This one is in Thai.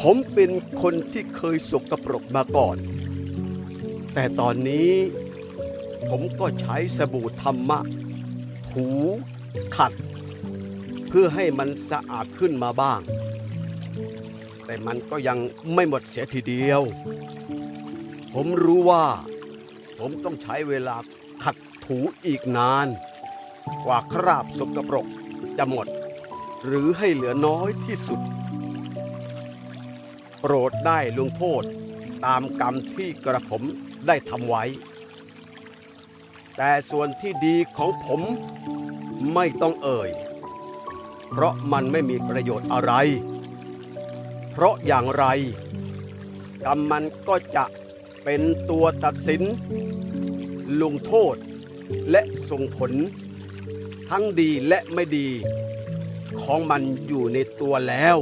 ผมเป็นคนที่เคยสกปรกมาก่อน แต่ตอนนี้ผมก็ใช้สบู่ธรรมะ ถูขัด เพื่อให้มันสะอาดขึ้นมาบ้าง แต่มันก็ยังไม่หมดเสียทีเดียว ผมรู้ว่า ผมต้องใช้เวลาขัดถูอีกนาน กว่าคราบสกปรกจะหมด หรือให้เหลือน้อยที่สุด โปรดได้ลงโทษตามกรรมที่กระผมได้ทำไว้ แต่ส่วนที่ดีของผมไม่ต้องเอ่ย เพราะมันไม่มีประโยชน์อะไร เพราะอย่างไร กรรมมันก็จะเป็นตัวตัดสิน ลงโทษและส่งผล ทั้งดีและไม่ดี ของมันอยู่ในตัวแล้ว